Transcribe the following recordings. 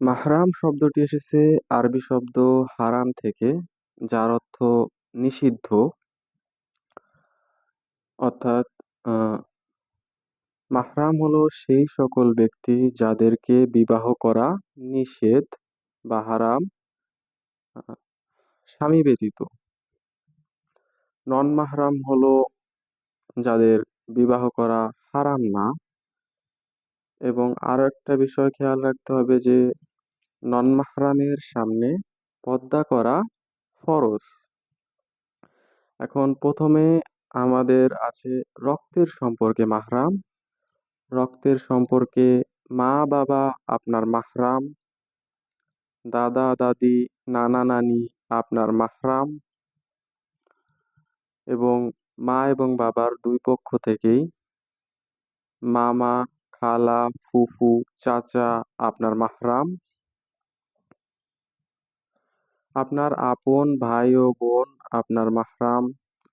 মাহরাম শব্দটি এসেছে আরবি শব্দ হারাম থেকে, যার অর্থ নিষিদ্ধ। অর্থাৎ মাহরাম হলো সেই সকল ব্যক্তি যাদেরকে বিবাহ করা নিষেধ বা হারাম স্বামী ব্যতীত। নন মাহরাম হলো যাদের বিবাহ করা হারাম না। এবং আরও একটা বিষয় খেয়াল রাখতে হবে যে নন মাহরামের সামনে পদ্মা করা ফরজ। এখন প্রথমে আমাদের আছে রক্তের সম্পর্কে মাহরাম। রক্তের সম্পর্কে মা, বাবা, আপনার মাহরাম। দাদা, দাদি, নানা, নানি, আপনার মাহরাম। এবং মা এবং বাবার দুই পক্ষ থেকেই মামা খালা, ফুফু, চাচা, আপনার মাহরাম, আপনার আপন ভাই ও বোন, আপনার মাহরাম,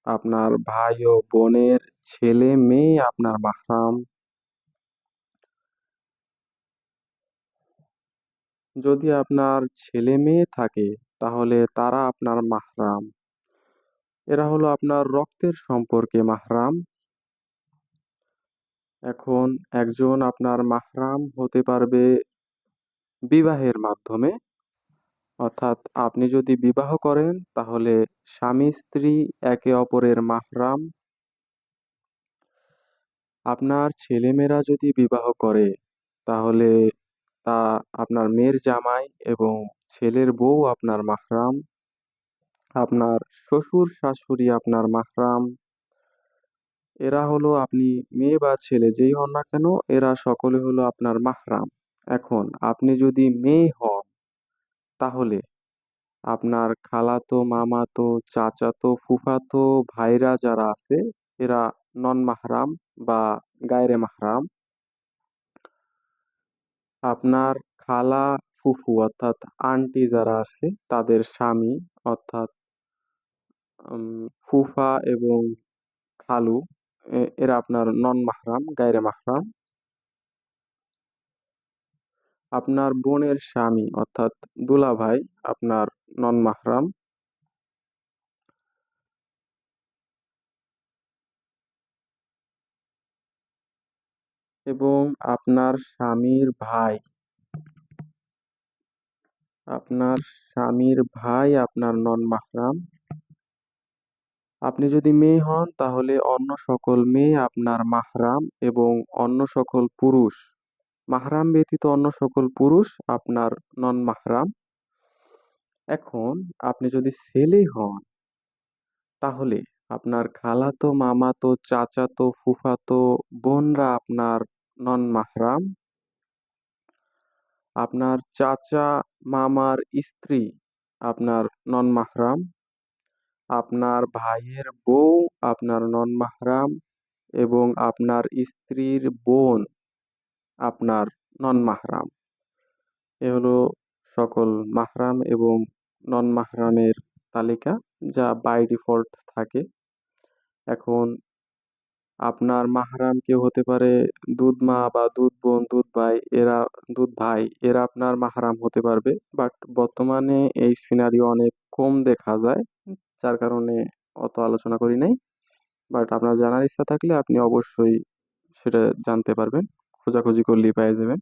আপনার ভাই ও বোনের ছেলে মেয়ে, আপনার মাহরাম। যদি আপনার ছেলে মেয়ে থাকে, তাহলে তারা আপনার মাহরাম। এরা হলো আপনার রক্তের সম্পর্কে মাহরাম। এখন একজন আপনার মাহরাম হতে পারবে বিবাহের মাধ্যমে। অর্থাৎ আপনি যদি বিবাহ করেন, তাহলে স্বামী, স্ত্রী একে অপরের মাহরাম। আপনার ছেলেমেয়েরা যদি বিবাহ করে, তাহলে তা আপনার মেয়ের জামাই এবং ছেলের বউ আপনার মাহরাম। আপনার শ্বশুর, শাশুড়ি আপনার মাহরাম। এরা হলো আপনি মেয়ে বা ছেলে, যেই হন না কেন, এরা সকলে হলো আপনার মাহরাম। এখন আপনি যদি মেয়ে হন, তাহলে আপনার খালাতো, মামাতো, চাচাতো, ফুফাতো, ভাইরা যারা আছে, এরা নন মাহরাম বা গায়রে মাহরাম। আপনার খালা, ফুফু অর্থাৎ আন্টি যারা আছে, তাদের স্বামী অর্থাৎ ফুফা এবং খালু এরা আপনার নন মাহরাম, গায়রে মাহরাম। আপনার বোনের স্বামী, অর্থাৎ দুলাভাই, আপনার নন মাহরাম। এবং আপনার স্বামীর ভাই। আপনার স্বামীর ভাই আপনার নন মাহরাম। আপনি যদি মেয়ে হন, তাহলে অন্য সকল মেয়ে আপনার মাহরাম এবং অন্য সকল পুরুষ, মাহরাম ব্যতীত অন্য সকল পুরুষ আপনার নন মাহরাম এখন আপনি যদি ছেলে হন, তাহলে আপনার খালাতো, মামাতো, চাচাতো, ফুফাতো বোনরা আপনার নন মাহরাম আপনার চাচা, মামার স্ত্রী আপনার নন মাহরাম আপনার ভাইয়ের বউ, আপনার নন মাহরাম এবং আপনার স্ত্রীর বোন, আপনার নন মাহরাম। এ হলো সকল মাহরাম এবং নন মাহরামের তালিকা যা বাই ডিফল্ট থাকে। এখন আপনার মাহরাম কেউ হতে পারে দুধ মা বা দুধ বোন, দুধ ভাই, এরা, দুধ ভাই, এরা আপনার মাহরাম হতে পারবে। বাট বর্তমানে এই সিনারিও অনেক কম দেখা যায়। যার কারণে অত আলোচনা করি নাই। বাট আপনার জানার ইচ্ছা থাকলে আপনি অবশ্যই সেটা জানতে পারবেন। খোঁজাখুঁজি করলেই পেয়ে যাবেন।